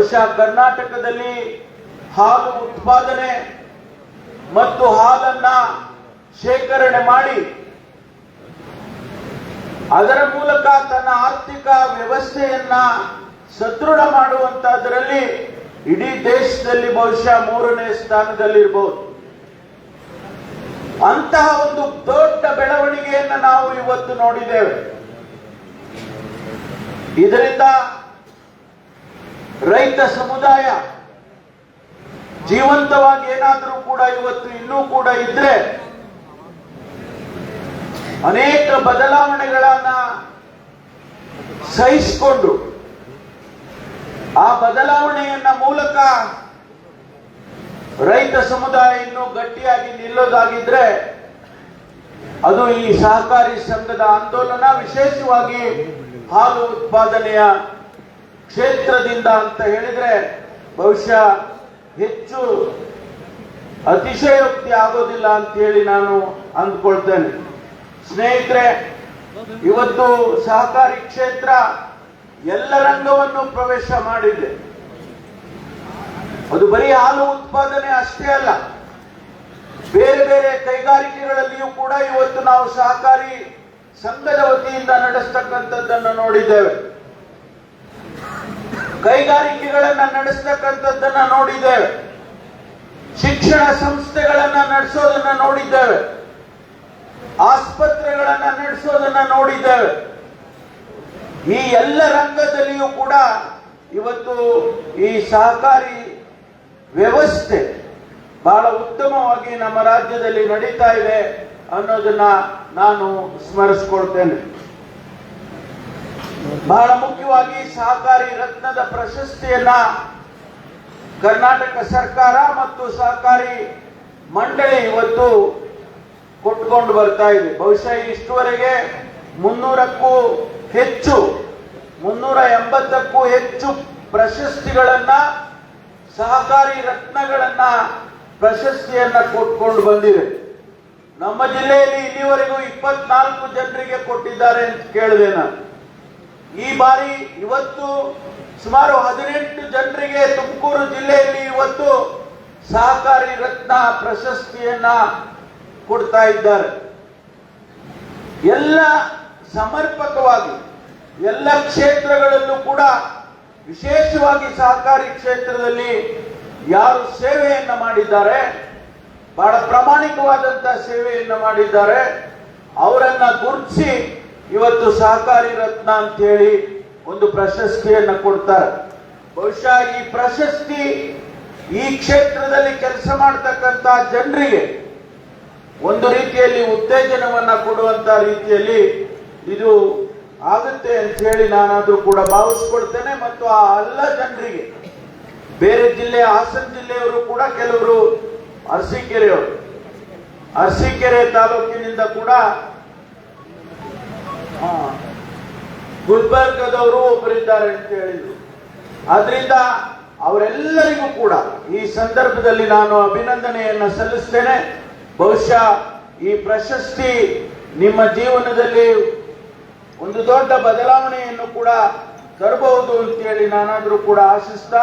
ಬಹುಶಃ ಕರ್ನಾಟಕದಲ್ಲಿ ಹಾಲು ಉತ್ಪಾದನೆ ಮತ್ತು ಹಾಲನ್ನ ಶೇಖರಣೆ ಮಾಡಿ ಅದರ ಮೂಲಕ ತನ್ನ ಆರ್ಥಿಕ ವ್ಯವಸ್ಥೆಯನ್ನ ಸದೃಢ ಮಾಡುವಂತಹದರಲ್ಲಿ ಇಡೀ ದೇಶದಲ್ಲಿ ಬಹುಶಃ ಮೂರನೇ ಸ್ಥಾನದಲ್ಲಿರ್ಬೋದು. ಅಂತಹ ಒಂದು ದೊಡ್ಡ ಬೆಳವಣಿಗೆಯನ್ನು ನಾವು ಇವತ್ತು ನೋಡಿದ್ದೇವೆ. ಇದರಿಂದ ರೈತ ಸಮುದಾಯ ಜೀವಂತವಾಗಿ ಏನಾದರೂ ಕೂಡ ಇವತ್ತು ಇನ್ನೂ ಕೂಡ ಇದ್ರೆ ಅನೇಕ ಬದಲಾವಣೆಗಳನ್ನ ಸಹಿಸಿಕೊಂಡು ಆ ಬದಲಾವಣೆಯನ್ನ ಮೂಲಕ ರೈತ ಸಮುದಾಯ ಇನ್ನೂ ಗಟ್ಟಿಯಾಗಿ ನಿಲ್ಲೋದಾಗಿದ್ರೆ ಅದು ಈ ಸಹಕಾರಿ ಸಂಘದ ಆಂದೋಲನ ವಿಶೇಷವಾಗಿ ಹಾಲು ಉತ್ಪಾದನೆಯ ಕ್ಷೇತ್ರದಿಂದ ಅಂತ ಹೇಳಿದ್ರೆ ಬಹುಶಃ ಹೆಚ್ಚು ಅತಿಶಯೋಕ್ತಿ ಆಗೋದಿಲ್ಲ ಅಂತ ಹೇಳಿ ನಾನು ಅಂದ್ಕೊಳ್ತೇನೆ. ಸ್ನೇಹಿತರೆ, ಇವತ್ತು ಸಹಕಾರಿ ಕ್ಷೇತ್ರ ಎಲ್ಲ ರಂಗವನ್ನು ಪ್ರವೇಶ ಮಾಡಿದೆ. ಅದು ಬರೀ ಹಾಲು ಉತ್ಪಾದನೆ ಅಷ್ಟೇ ಅಲ್ಲ, ಬೇರೆ ಬೇರೆ ಕೈಗಾರಿಕೆಗಳಲ್ಲಿಯೂ ಕೂಡ ಇವತ್ತು ನಾವು ಸಹಕಾರಿ ಸಂಘದ ವತಿಯಿಂದ ನಡೆಸ್ತಕ್ಕಂಥದ್ದನ್ನು ನೋಡಿದ್ದೇವೆ. ಕೈಗಾರಿಕೆಗಳನ್ನ ನಡೆಸ್ತಕ್ಕಂಥದ್ದನ್ನ ನೋಡಿದ್ದೇವೆ. ಶಿಕ್ಷಣ ಸಂಸ್ಥೆಗಳನ್ನ ನಡೆಸೋದನ್ನ ನೋಡಿದ್ದೇವೆ. ಆಸ್ಪತ್ರೆಗಳನ್ನ ನಡೆಸೋದನ್ನ ನೋಡಿದ್ದೇವೆ. ಈ ಎಲ್ಲ ರಂಗದಲ್ಲಿಯೂ ಕೂಡ ಇವತ್ತು ಈ ಸಹಕಾರಿ ವ್ಯವಸ್ಥೆ ಬಹಳ ಉತ್ತಮವಾಗಿ ನಮ್ಮ ರಾಜ್ಯದಲ್ಲಿ ನಡೀತಾ ಇದೆ ಅನ್ನೋದನ್ನ ನಾನು ಸ್ಮರಿಸ್ಕೊಳ್ತೇನೆ. ಬಹಳ ಮುಖ್ಯವಾಗಿ ಸಹಕಾರಿ ರತ್ನದ ಪ್ರಶಸ್ತಿಯನ್ನ ಕರ್ನಾಟಕ ಸರ್ಕಾರ ಮತ್ತು ಸಹಕಾರಿ ಮಂಡಳಿ ಇವತ್ತು ಕೊಟ್ಕೊಂಡು ಬರ್ತಾ ಇದೆ. ಬಹುಶಃ ಇಷ್ಟುವರೆಗೆ ಮುನ್ನೂರಕ್ಕೂ ಹೆಚ್ಚು, ಮುನ್ನೂರ ಎಂಬತ್ತಕ್ಕೂ ಹೆಚ್ಚು ಪ್ರಶಸ್ತಿಗಳನ್ನ, ಸಹಕಾರಿ ರತ್ನಗಳನ್ನ ಪ್ರಶಸ್ತಿಯನ್ನ ಕೊಟ್ಕೊಂಡು ಬಂದಿದೆ. ನಮ್ಮ ಜಿಲ್ಲೆಯಲ್ಲಿ ಇಲ್ಲಿವರೆಗೂ ಇಪ್ಪತ್ನಾಲ್ಕು ಜನರಿಗೆ ಕೊಟ್ಟಿದ್ದಾರೆ ಅಂತ ಕೇಳಿದೆ ನಾನು. ಈ ಬಾರಿ ಇವತ್ತು ಸುಮಾರು ಹದಿನೆಂಟು ಜನರಿಗೆ ತುಮಕೂರು ಜಿಲ್ಲೆಯಲ್ಲಿ ಇವತ್ತು ಸಹಕಾರಿ ರತ್ನ ಪ್ರಶಸ್ತಿಯನ್ನ ಕೊಡ್ತಾ ಇದ್ದಾರೆ. ಎಲ್ಲ ಸಮರ್ಪಕವಾಗಿ, ಎಲ್ಲ ಕ್ಷೇತ್ರಗಳಲ್ಲೂ ಕೂಡ ವಿಶೇಷವಾಗಿ ಸಹಕಾರಿ ಕ್ಷೇತ್ರದಲ್ಲಿ ಯಾರು ಸೇವೆಯನ್ನು ಮಾಡಿದ್ದಾರೆ, ಬಹಳ ಪ್ರಾಮಾಣಿಕವಾದಂತಹ ಸೇವೆಯನ್ನು ಮಾಡಿದ್ದಾರೆ, ಅವರನ್ನ ಗುರುತಿಸಿ ಇವತ್ತು ಸಹಕಾರಿ ರತ್ನ ಅಂತ ಹೇಳಿ ಒಂದು ಪ್ರಶಸ್ತಿಯನ್ನು ಕೊಡ್ತಾರೆ. ಬಹುಶಃ ಈ ಪ್ರಶಸ್ತಿ ಈ ಕ್ಷೇತ್ರದಲ್ಲಿ ಕೆಲಸ ಮಾಡತಕ್ಕಂತ ಜನರಿಗೆ ಒಂದು ರೀತಿಯಲ್ಲಿ ಉತ್ತೇಜನವನ್ನ ಕೊಡುವಂತ ರೀತಿಯಲ್ಲಿ ಇದು ಆಗುತ್ತೆ ಅಂತ ಹೇಳಿ ನಾನಾದ್ರೂ ಕೂಡ ಭಾವಿಸ್ಕೊಳ್ತೇನೆ. ಮತ್ತು ಆ ಎಲ್ಲ ಜನರಿಗೆ ಬೇರೆ ಜಿಲ್ಲೆ, ಹಾಸನ ಜಿಲ್ಲೆಯವರು ಕೂಡ ಕೆಲವರು ಅರಸೀಕೆರೆಯವರು. ಅರಸೀಕೆರೆ ತಾಲೂಕಿನಿಂದ ಕೂಡ ಆ, ಗುಲ್ಬರ್ಗದವರು ಒಬ್ಬರಿದ್ದಾರೆ ಅಂತ ಹೇಳಿದ್ರು. ಅದರಿಂದ ಅವರೆಲ್ಲರಿಗೂ ಕೂಡ ಈ ಸಂದರ್ಭದಲ್ಲಿ ನಾನು ಅಭಿನಂದನೆಯನ್ನ ಸಲ್ಲಿಸ್ತೇನೆ. ಬಹುಶಃ ಈ ಪ್ರಶಸ್ತಿ ನಿಮ್ಮ ಜೀವನದಲ್ಲಿ ಒಂದು ದೊಡ್ಡ ಬದಲಾವಣೆಯನ್ನು ಕೂಡ ತರಬಹುದು ಅಂತೇಳಿ ನಾನಾದರೂ ಕೂಡ ಆಶಿಸ್ತಾ